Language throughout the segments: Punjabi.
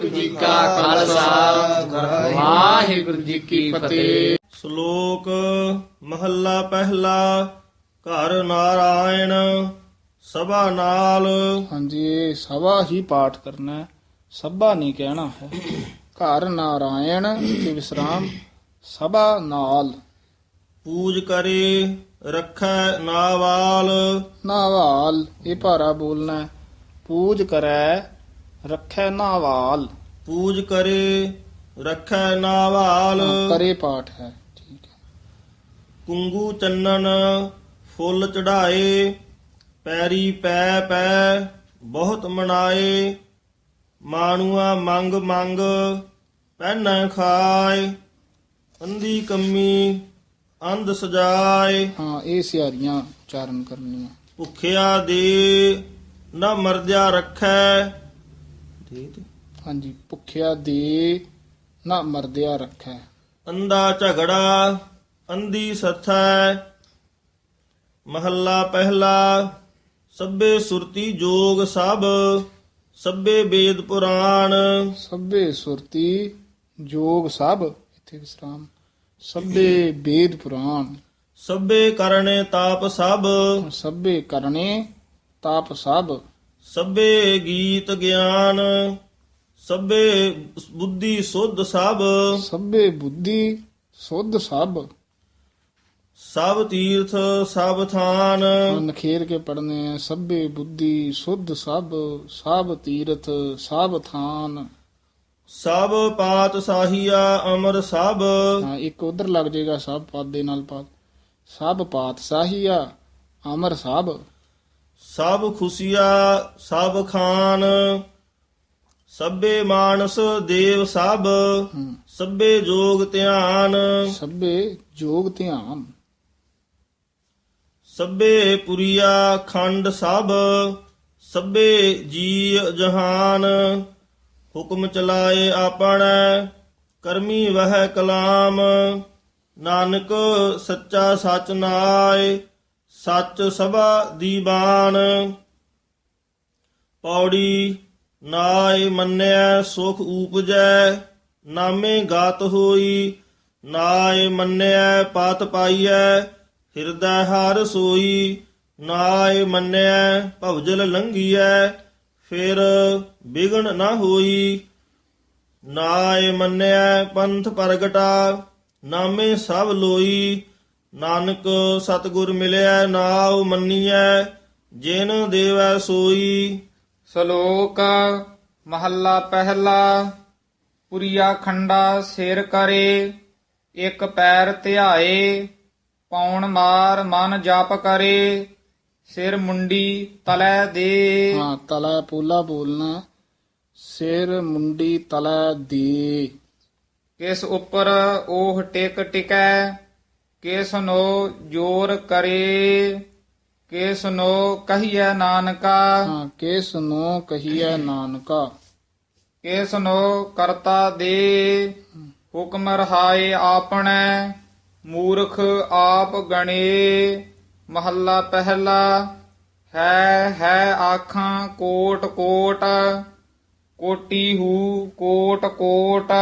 ਵਾਹਿਗੁਰੂ ਜੀ ਕਾ ਖਾਲਸਾ। ਵਾਹਿਗੁਰੂ ਜੀ ਕੀ ਫਤਿਹ। ਸ਼ਲੋਕ ਮਹੱਲਾ ਪਹਿਲਾ ਘਰ ਨਾਰਾਇਣ ਸਭਾ ਨਾਲ। ਹਾਂਜੀ ਸਭਾ ਹੀ ਪਾਠ ਕਰਨਾ ਹੈ। ਸਭਾ ਨਹੀਂ ਕਹਿਣਾ ਹੈ। ਘਰ ਨਾਰਾਇਣ ਤੇ ਵਿਸਰਾਮ ਸਭਾ ਨਾਲ। ਪੂਜ ਕਰੇ ਰੱਖੈ ਨਾਵਾਲ। ਨਾਵਾਲ ਇਹ ਭਾਰਾ ਬੋਲਣਾ ਹੈ। ਪੂਜ ਕਰੈ ਰੱਖੈ ਨਾਵਾਲ। ਪੂਜ ਕਰੇ ਰੱਖੈ ਨਾਵਾਲ। ਕਰੇ ਪਾਠ ਹੈ ਠੀਕ ਹੈ। ਕੁੰਗੂ ਚੰਨਨ ਫੁੱਲ ਚੜਾਏ ਪੈਰੀ ਪੈ ਪੈ ਬਹੁਤ ਮਨਾਏ। ਮਾਣੂਆ ਮੰਗ ਮੰਗ ਪਹਿਨਾ ਖਾਏ। ਅੰਦੀ ਕੰਮੀ ਅੰਧ ਸਜਾਏ। ਹਾਂ ਇਹ ਸਿਆਰੀਆਂ ਉਚਾਰਨ ਕਰਨੀਆਂ। ਭੁਖਿਆ ਦੇ ਨਾ ਮਰਦਿਆ ਰੱਖੈ। ਦੇ। ਹਾਂਜੀ ਭੁਖਿਆ ਦੇ ਨਾ ਮਰਦਿਆ ਰੱਖੈ। ਅੰਦਾ ਝਗੜਾ ਅੰਧੀ ਸਥੈ ਮਹੱਲਾ ਪਹਿਲਾ ਸਭੇ ਸੁਰਤੀ ਜੋਗ ਸਭ ਸਭੇ ਵੇਦ ਪੁਰਾਣ। ਸਭੇ ਸੁਰਤੀ ਜੋਗ ਸਭ ਇੱਥੇ ਵਿਸਰਾਮ। ਸਭੇ ਵੇਦ ਪੁਰਾਣ। ਸਭੇ ਕਰਨੇ ਤਾਪ ਸਭ। ਸਭੇ ਕਰਨੇ ਤਾਪ ਸਭ। ਸਭੇ ਗੀਤ ਗਿਆਨ ਸਭੇ ਬੁੱਧੀ ਸੁਧ ਸਭ। ਸਭੇ ਬੁੱਧੀ ਸੁਧ ਸਭ। ਸਭ ਤੀਰਥ ਸਭ ਥਾਨ। ਨਖੇਰ ਕੇ ਪੜਨੇ ਆ ਸਭੇ ਬੁੱਧੀ ਸੁਧ ਸਭ ਸਭ ਤੀਰਥ ਸਭ ਥਾਨ। ਸਭ ਪਾਤ ਸਾਹੀਆ ਅਮਰ ਸਭ। ਹਾਂ ਇੱਕ ਉਧਰ ਲੱਗ ਜਾਏਗਾ ਸਭ ਪਦ ਦੇ ਨਾਲ ਪਦ ਸਭ ਪਾਤ ਸਾਹੀਆ ਅਮਰ ਸਭ। ਸਭ ਖੁਸ਼ੀਆ ਸਭ ਖਾਨ ਸਭੇ ਮਾਨਸ ਦੇਵ ਸਭ ਸਭੇ ਜੋਗ ਧਿਆਨ। ਸਭੇ ਜੋਗ ਧਿਆਨ। ਸਭੇ ਪੁਰੀਆ ਖੰਡ ਸਭ ਸਭੇ ਜੀ ਜਹਾਨ। ਹੁਕਮ ਚਲਾਏ ਆਪਣਾ ਕਰਮੀ ਵਹਿ ਕਲਾਮ। ਨਾਨਕ ਸੱਚਾ ਸਚ ਨਾਏ ਸੱਚ ਸਭਾ ਦੀਵਾਨ ਪੌੜੀ ਨਾਏ ਮੰਨਿਆ ਸੁਖ ਉਪਜੈ ਨਾਮੇ ਗਾਤ ਹੋਈ। ਨਾਏ ਮੰਨਿਆ ਪਾਤ ਪਾਈਐ, ਹਿਰਦੈ ਹਰ ਸੋਈ। ਨਾਏ ਮੰਨਿਆ ਭਵਜਲ ਲੰਘੀਐ, ਫਿਰ ਬਿਗਨ ਨਾ ਹੋਈ। ਨਾਏ ਮੰਨਿਆ ਪੰਥ ਪ੍ਰਗਟਾ, ਨਾਮੇ ਸਭ ਲੋਈ। ਨਾਨਕ ਸਤਿਗੁਰ ਮਿਲਿਆ ਨਾਉ ਮੰਨੀਐ ਜਿਨ ਦੇਵੈ ਸੋਈ। ਸ਼ਲੋਕ ਮਹੱਲਾ ਪਹਿਲਾ ਪੁਰੀਆ ਖੰਡਾ ਸਿਰ ਕਰੇ ਇੱਕ ਪੈਰ ਧਿਆਏ ਪੌਣ ਮਾਰ ਮਨ ਜਪ ਕਰੇ ਸਿਰ ਮੁੰਡੀ ਤਲੈ ਦੇ। ਹਾਂ ਤਲਾ ਪੋਲਾ ਬੋਲਣਾ ਸਿਰ ਮੁੰਡੀ ਤਲਾ ਦੇ। ਕਿਸ ਉੱਪਰ ਉਹ ਟਿਕ ਟਿਕੈ ਕਿਸ ਨੋ ਜੋਰ ਕਰੇ ਕਿਸ ਨੋ ਕਹੀਐ ਨਾਨਕਾ। ਹਾਂ ਕਿਸ ਨੂੰ ਕਹੀਐ ਨਾਨਕਾ। ਕਿਸ ਨੋ ਕਰਤਾ ਦੇ ਹੁਕਮ ਰਹਾਏ ਆਪਣੈ ਮੂਰਖ ਆਪ ਗਣੇ। ਮਹੱਲਾ ਪਹਿਲਾ ਹੈ ਹੈ ਆਖਾਂ ਕੋਟ ਕੋਟ ਕੋਟੀ ਹੂ ਕੋਟ ਕੋਟ।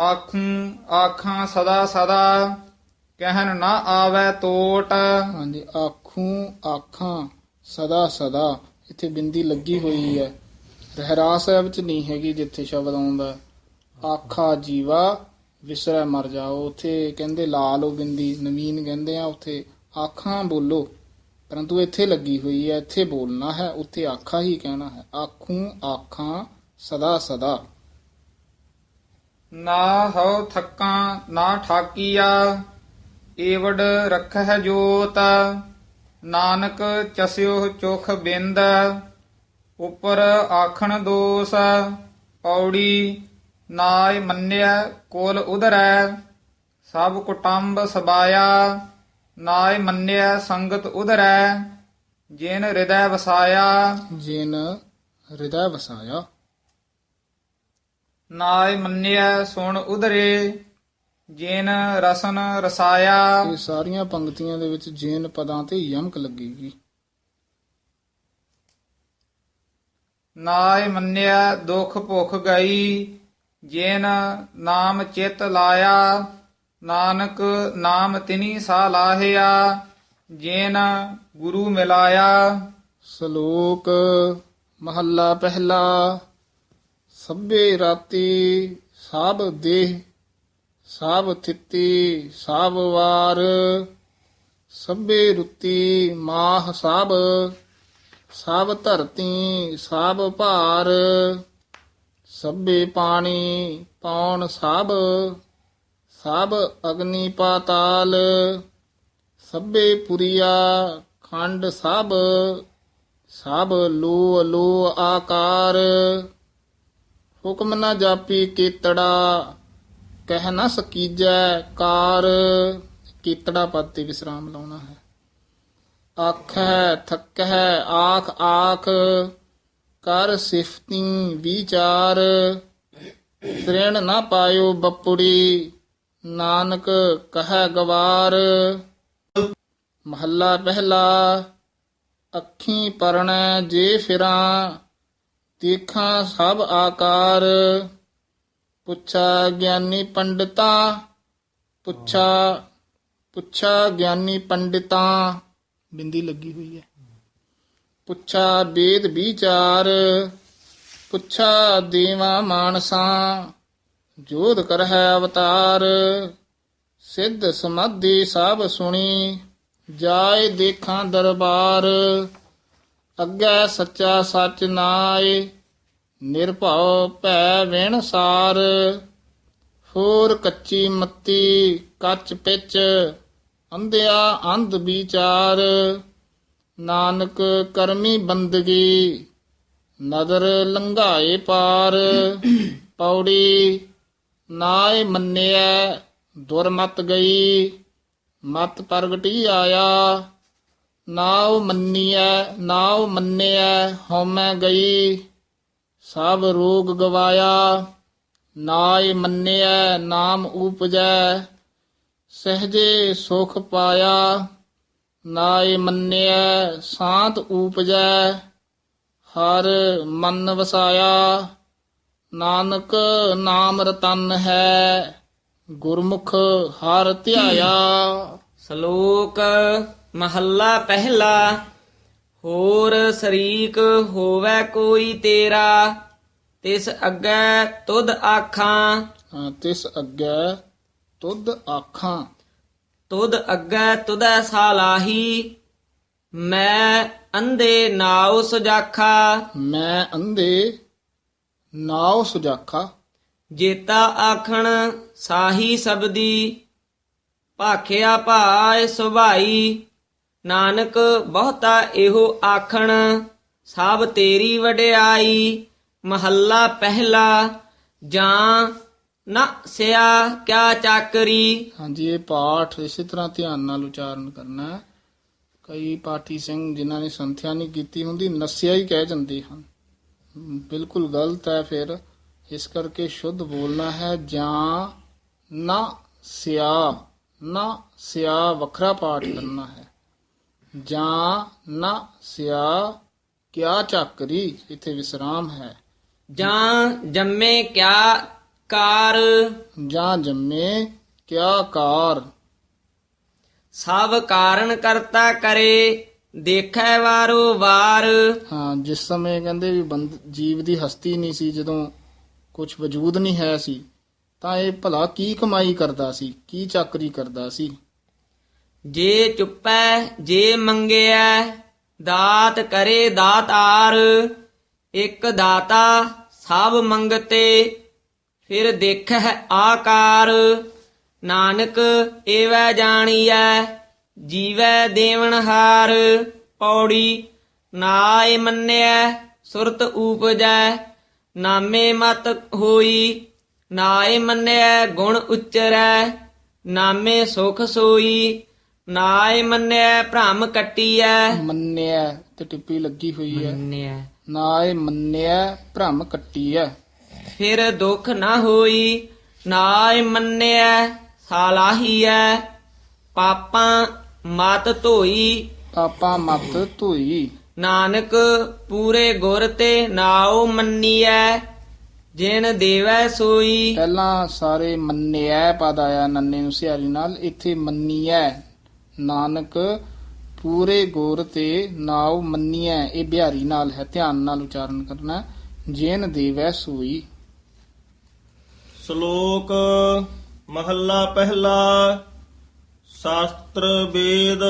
ਆਖੂੰ ਆਖਾਂ ਸਦਾ ਸਦਾ। ਕਹਿਨ ਨਾ ਆਵੇ ਤੋਟ। ਹਾਂਜੀ, ਆਖੂ, ਆਖਾਂ, ਸਦਾ ਸਦਾ। ਇੱਥੇ ਬਿੰਦੀ ਲੱਗੀ ਹੋਈ ਹੈ। ਰਹਿਰਾਸ ਸਾਹਿਬ ਚ ਨਹੀਂ ਹੈਗੀ ਜਿੱਥੇ ਸ਼ਬਦ ਆਉਂਦਾ। ਆਖਾ ਜੀਵਾ, ਵਿਸਰੈ ਮਰ ਜਾਓ। ਉੱਥੇ ਕਹਿੰਦੇ ਲਾ ਬਿੰਦੀ, ਨਵੀਨ ਕਹਿੰਦੇ ਆ ਉੱਥੇ, ਆਖਾਂ ਬੋਲੋ। ਪਰੰਤੂ ਇੱਥੇ ਲੱਗੀ ਹੋਈ ਹੈ, ਇੱਥੇ ਬੋਲਣਾ ਹੈ, ਉੱਥੇ ਆਖਾ ਹੀ ਕਹਿਣਾ ਹੈ। ਆਖੂ, ਆਖਾਂ, ਸਦਾ ਸਦਾ। ਨਾ ਹੋ ਥੱਕਾਂ, ਨਾ ਠਾਕੀਆ। ਏਵੜ ਰਖਹਿ ਜੋਤ ਨਾਨਕ ਚਸਿਓ ਚੁਖ ਬਿੰਦ ਉਪਰ ਆਖਣ ਦੋਸ ਪੌੜੀ ਨਾਇ ਮੰਨਿਆ ਕੋਲ ਉਧਰੈ ਸਭ ਕੁਟੰਬ ਸਬਾਇਆ ਨਾਇ ਮੰਨਿਆ ਸੰਗਤ ਉਧਰੈ ਜਿਨ ਹਿਰਦੈ ਵਸਾਇਆ। ਜਿਨ ਹਿਰਦੈ ਵਸਾਇਆ। ਨਾਇ ਮੰਨਿਆ ਸੁਣ ਉਧਰੇ ਜਿਨ ਰਸਨ ਰਸਾਇਆ। ਇਹ ਸਾਰੀਆਂ ਪੰਕਤੀਆਂ ਦੇ ਵਿੱਚ ਜੇਨ ਪਦਾਂ ਤੇ ਯਮਕ ਲੱਗੇਗੀ। ਨਾਇ ਮੰਨਿਆ ਦੁਖ ਭੁਖ ਗਈ ਜਿਨ ਨਾਮ ਚਿਤ ਲਾਇਆ ਨਾਨਕ ਨਾਮ ਤਿਨੀ ਸਾ ਲਾਹਿਆ ਜਿਨ ਗੁਰੂ ਮਿਲਾਇਆ। ਸ਼ਲੋਕ ਮਹੱਲਾ ਪਹਿਲਾ ਸਭੇ ਰਾਤੀ ਸਭ ਦੇਹ ਸਭ ਥਿੱਤੀ ਸਭ ਵਾਰ, ਸਭੇ ਰੁੱਤੀ ਮਾਹ ਸਭ ਸਭ ਧਰਤੀ ਸਭ ਭਾਰ, ਸਭੇ ਪਾਣੀ ਪੌਣ ਸਭ ਸਭ ਅਗਨੀ ਪਾਤਾਲ, ਸਭੇ ਪੁਰੀਆ ਖੰਡ ਸਭ ਸਭ ਲੋ ਲੋ ਆਕਾਰ, ਹੁਕਮ ਨਾ ਜਾਪੀ ਕੀਤੜਾ ਕਹਿ ਨਾ ਸਕੀਜੈ ਕਾਰ, ਕੀਤੜਾ ਪਦ ਤੇ ਵਿਸਰਾਮ ਲਾਉਣਾ ਹੈ। ਆਖੈ ਥਕੈ ਆਖ ਆਖ, ਕਰ ਸਿਫਤੀ, ਵਿਚਾਰ, ਤ੍ਰਿਣ ਨਾ ਪਾਇਓ ਬੱਪੜੀ, ਨਾਨਕ ਕਹੈ ਗਵਾਰ। ਮਹੱਲਾ ਪਹਿਲਾ, ਅੱਖੀ ਪਰਣੈ ਜੇ ਫਿਰਾਂ ਦੇਖਾਂ ਸਭ ਆਕਾਰ। ਪੁੱਛਾ ਗਿਆਨੀ ਪੰਡਤਾ ਪੁੱਛਾ ਪੁੱਛਾ ਗਿਆਨੀ ਪੰਡਤਾ। ਬਿੰਦੀ ਲੱਗੀ ਹੋਈ ਹੈ। ਪੁੱਛਾ ਵੇਦ ਵਿਚਾਰ ਪੁੱਛਾ ਦੇਵਾ ਮਾਨਸਾ ਜੋਧ ਕਰਹਿ ਅਵਤਾਰ। ਸਿੱਧ ਸਮਾਧੀ ਸਭ ਸੁਣੀ ਜਾਏ ਦੇਖਾਂ ਦਰਬਾਰ। ਅੱਗੇ ਸੱਚਾ ਸੱਚ ਨਾਏ ਨਿਰਭਉ ਭੈ ਵਿਣ ਸਾਰ, ਹੋਰ ਕੱਚੀ ਮੱਤੀ ਕੱਚ ਪਿੱਚ, ਅੰਧਿਆ ਅੰਧ ਵਿਚਾਰ। ਨਾਨਕ ਕਰਮੀ ਬੰਦਗੀ, ਨਦਰ ਲੰਘਾਏ ਪਾਰ। ਪੌੜੀ ਨਾਏ ਮੰਨਿਆ ਦੁਰਮਤ ਗਈ, ਮਤ ਪ੍ਰਗਟੀ ਆਇਆ। ਨਾਉ ਮੰਨੀਐ, ਨਾਉ ਮੰਨਿਐ, ਹਉਮੈ ਗਈ। ਸਭ ਰੋਗ ਗਵਾਇਆ, ਨਾਇ ਮੰਨਿਐ, ਨਾਮ ਉਪਜੈ ਸਹਜੇ ਸੁਖ ਪਾਇਆ, ਨਾਇ ਮੰਨਿਐ, ਸਾਤ ਊਪਜੈ, ਹਰ ਮਨ ਵਸਾਇਆ, ਨਾਨਕ ਨਾਮ ਰਤਨ ਹੈ, ਗੁਰਮੁਖ ਹਰ ਧਿਆਇਆ। ਸ਼ਲੋਕ ਮਹੱਲਾ ਪਹਿਲਾ। ਹੋਰ ਸ਼ਰੀਕ ਹੋਵੇ ਕੋਈ ਤੇਰਾ ਤਿਸ ਅੱਗੇ ਤੁਧ ਆਖਾਂ। ਹਾਂ, ਤਿਸ ਅੱਗੇ ਤੁਧ ਆਖਾਂ। ਤੁਧ ਅੱਗੇ ਤੁਧੈ ਸਾਲਾਹੀ ਮੈਂ ਅੰਧੇ ਨਾਉ ਸੁਜਾਖਾ। ਮੈਂ ਅੰਧੇ ਨਾਉ ਸੁਜਾਖਾ। ਜੇਤਾ ਆਖਣ ਸਾਹੀ ਸਬਦੀ ਭਾਖਿਆ ਭਾਇ ਸੁਭਾਈ। ਨਾਨਕ ਬਹੁਤਾ ਇਹੋ ਆਖਣ ਸਭ ਤੇਰੀ ਵਡਿਆਈ, ਮਹੱਲਾ ਪਹਿਲਾ, ਜਾਂ ਨਾ ਸਿਆ ਕਿਆ ਚਾਕਰੀ। ਹਾਂਜੀ, ਇਹ ਪਾਠ ਇਸੇ ਤਰ੍ਹਾਂ ਧਿਆਨ ਨਾਲ ਉਚਾਰਨ ਕਰਨਾ ਹੈ। ਕਈ ਪਾਠੀ ਸਿੰਘ ਜਿਨ੍ਹਾਂ ਨੇ ਸੰਥਿਆ ਨਹੀਂ ਕੀਤੀ ਹੁੰਦੀ, ਨਸਿਆ ਹੀ ਕਹਿ ਜਾਂਦੇ ਹਨ। ਬਿਲਕੁਲ ਗਲਤ ਹੈ ਫਿਰ, ਇਸ ਕਰਕੇ ਸ਼ੁੱਧ ਬੋਲਣਾ ਹੈ, ਜਾਂ ਨਾ ਸਿਆ ਨਾ ਸਿਆ ਵੱਖਰਾ ਪਾਠ ਕਰਨਾ ਹੈ। ਜਾਂ ਨਾ ਸਿਆ ਕਿਆ ਚੱਕਰੀ? ਇੱਥੇ ਵਿਸਰਾਮ ਹੈ। ਜਾਂ ਜੰਮੇ ਕਿਆ ਕਾਰ? ਜਾਂ ਜੰਮੇ ਕਿਆ ਕਾਰ? ਸਭ ਕਾਰਨ ਕਰਤਾ ਕਰੇ ਦੇਖੈ ਵਾਰੋ ਵਾਰ। ਹਾਂ ਜਿਸ ਸਮੇਂ ਕਹਿੰਦੇ ਵੀ ਬੰਦ ਜੀਵ ਦੀ ਹਸਤੀ ਨਹੀਂ ਸੀ ਜਦੋਂ ਕੁਝ ਵਜੂਦ ਨਹੀਂ ਹੈ ਸੀ ਤਾਂ ਇਹ ਭਲਾ ਕੀ ਕਮਾਈ ਕਰਦਾ ਸੀ ਕੀ ਚਾਕਰੀ ਕਰਦਾ ਸੀ? ਜੇ ਚੁੱਪੈ, ਜੇ ਮੰਗਿਆ ਦਾਤ ਕਰੇ ਦਾਤਾਰ ਇਕ ਦਾਤਾ ਸਭ ਮੰਗਤੇ, ਫਿਰ ਦੇਖੈ ਆਕਾਰ। ਨਾਨਕ ਏਵੈ ਜਾਣੀਐ, ਜੀਵੈ ਦੇਵਨਹਾਰ ਪੌੜੀ ਨਾਇ ਮੰਨਿਐ, ਸੁਰਤ ਊਪਜੈ, ਨਾਮੇ ਮਤ ਹੋਈ। ਨਾਇ ਮੰਨਿਐ, ਗੁਣ ਉਚਰੈ, ਨਾਮੇ ਸੁਖ ਸੋਈ। ਨਾਇ ਮੰਨਿਐ ਭ੍ਰਮ ਕੱਟੀਐ। ਮੰਨਿਆ ਤੇ ਟਿੱਪੀ ਲੱਗੀ ਹੋਈ ਹੈ। ਮੰਨਿਐ। ਨਾਏ ਮੰਨਿਆ ਭ੍ਰਮ ਕੱਟੀਐ। ਫਿਰ ਦੁਖ ਨਾ ਹੋਈ ਨਾਇ ਮੰਨਿਐ ਸਾਲਾਹੀਐ ਪਾਪਾਂ ਮਤ ਧੋਈ। ਪਾਪਾ ਮਤ ਧੋਈ। ਨਾਨਕ ਪੂਰੇ ਗੁਰ ਤੇ ਨਾਉ ਮੰਨੀਐ। ਜਿਨ ਦੇਵੈ ਸੋਈ। ਪਹਿਲਾਂ ਸਾਰੇ ਮੰਨਿਐ ਪਦ ਆਇਆ ਨੰਨੇ ਨੂੰ ਸਿਆਰੀ ਨਾਲ ਇੱਥੇ ਮੰਨੀਐ। ਨਾਨਕ ਪੂਰੇ ਗੌਰ ਤੇ ਨਾਉ ਮੰਨੀਐ ਇਹ ਬਿਹਾਰੀ ਨਾਲ ਹੈ ਧਿਆਨ ਨਾਲ ਉਚਾਰਨ ਕਰਨਾ ਜੇਨ ਦੇਵੈ ਸੂਈ। ਸ਼ਲੋਕ ਮਹੱਲਾ ਪਹਿਲਾ ਸ਼ਾਸਤਰ ਵੇਦ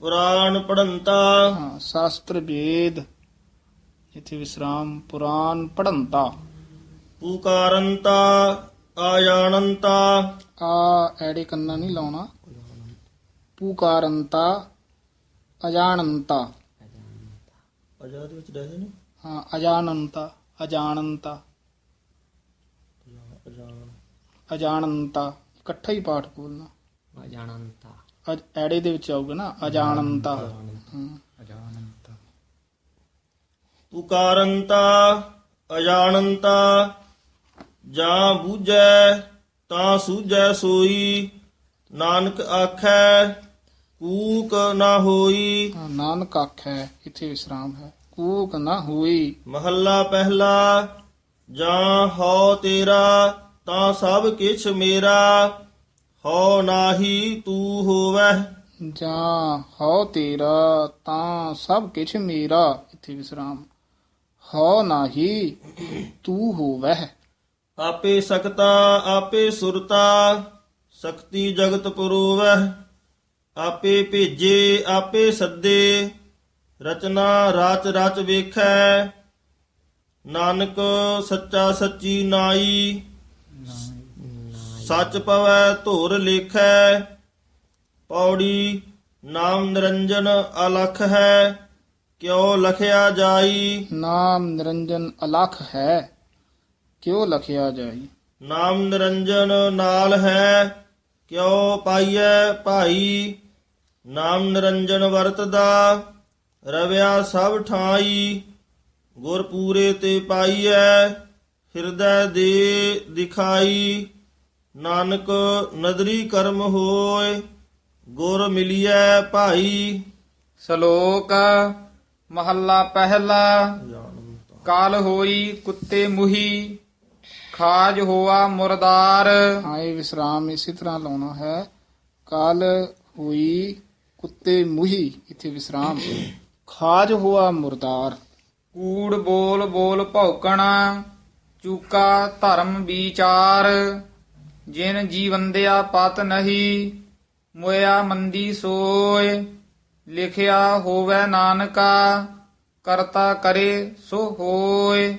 ਪੁਰਾਣ ਪੜੰਤਾ। ਹਾਂ ਸ਼ਾਸਤਰ ਵੇਦ ਇੱਥੇ ਵਿਸਰਾਮ ਪੁਰਾਨ ਪੜੰਤਾ। ਪੁਕਾਰੰਤਾ ਆਜਾਣੰਤਾ ਆ ਐੜੇ ਕੰਨਾ ਨਹੀਂ ਲਾਉਣਾ। ਪੁਕਾਰੰਤਾ ਅਜਾਣੰਤਾ। ਵਿੱਚ ਨੇ? ਹਾਂ ਅਜਾਣੰਤਾ ਅਜਾਣੰਤਾ। ਅਜਾਣੰਤਾ ਇਕੱਠਾ ਹੀ ਪਾਠ ਬੋਲਣਾ। ਅਜਾਣੰਤਾ। ਅਜ- ਐੜੇ ਦੇ ਵਿੱਚ ਆਊਗਾ ਨਾ ਅਜਾਣੰਤਾ। ਹਾਂ। ਪੁਕਾਰੰਤਾ ਅਜਾਣੰਤਾ। ਜਾਂ ਬੂਝੈ ਤਾਂ ਸੂਝੈ ਸੋਈ। ਨਾਨਕ ਆਖੈ ਕੂਕ ਨਾ ਹੋਈ। ਹਾਂ, ਨਾਨਕ ਆਖੈ ਇੱਥੇ ਵਿਸਰਾਮ ਹੈ। ਕੂਕ ਨਾ ਹੋਈ। ਮਹੱਲਾ ਪਹਿਲਾ ਜਾਂ ਹਉ ਤੇਰਾ ਤਾਂ ਸਭ ਕਿਛ ਮੇਰਾ। ਹਉ ਨਾਹੀ ਤੂੰ ਹੋਵੈ। ਜਾਂ ਹਉ ਤੇਰਾ ਤਾਂ ਸਭ ਕਿਛ ਮੇਰਾ। ਇੱਥੇ ਵਿਸਰਾਮ। ਹਉ ਨਾਹੀ ਤੂੰ ਹੋਵਹਿ ਆਪੇ ਸਕਤਾ ਆਪੇ ਸੁਰਤਾ। ਸ਼ਕਤੀ ਜਗਤ ਪੁਰੋਵੈ ਆਪੇ ਭੇਜੇ ਆਪੇ ਸੱਦੇ ਰਚਨਾ ਰਾਚ ਰਾਚ ਵੇਖੈ ਨਾਨਕ ਸੱਚਾ ਸੱਚੀ ਨਾਈ ਸੱਚ ਪਵੈ ਧੁਰ ਲੇਖੈ ਪੌੜੀ ਨਾਮ ਨਿਰੰਜਨ ਅਲਖ ਹੈ ਕਿਉ ਲਖਿਆ ਜਾਈ? ਨਾਮ ਨਿਰੰਜਨ ਅਲਖ ਹੈ ਕਿਉ ਲਖਿਆ ਜਾਈ? ਨਾਮ ਨਿਰੰਜਨ ਨਾਲ ਹੈ ਕਿਉ ਪਾਈਐ ਭਾਈ? ਨਾਮ ਨਿਰੰਜਨ ਵਰਤਦਾ ਰਵਿਆ ਸਭ ਠਾਈ। ਗੁਰ ਪੂਰੇ ਤੇ ਪਾਈਐ ਹਿਰਦੈ ਦੇ ਦਿਖਾਈ। ਨਾਨਕ ਨਦਰੀ ਕਰਮ ਹੋਏ ਗੁਰ ਮਿਲਿਐ ਭਾਈ। ਸ਼ਲੋਕ ਮਹੱਲਾ ਪਹਿਲਾ। ਕਾਲ ਹੋਈ ਕੁੱਤੇ ਮੁਹੀ ਖਾਜ ਹੋਆ ਮੁਰਦਾਰ। ਹਾਂ ਇਹ ਵਿਸਰਾਮ ਇਸੇ ਤਰ੍ਹਾਂ ਲਾਉਣਾ ਹੈ। ਕਾਲ ਹੋਈ ਕੁੱਤੇ ਮੁਹੀ ਇੱਥੇ ਵਿਸਰਾਮ। ਖਾਜ ਹੋਆ ਮੁਰਦਾਰ। ਕੂੜ ਬੋਲ ਬੋਲ ਭੌਕਣਾ ਚੂਕਾ ਧਰਮ ਵਿਚਾਰ। ਜਿਨ ਜੀਵੰਦਿਆ ਪਤ ਨਹੀਂ ਮੋਇਆ ਮੰਦੀ ਸੋਏ। ਲਿਖਿਆ ਹੋਵੇ ਨਾਨਕਾ ਕਰਤਾ ਕਰੇ ਸੋ ਹੋਏ।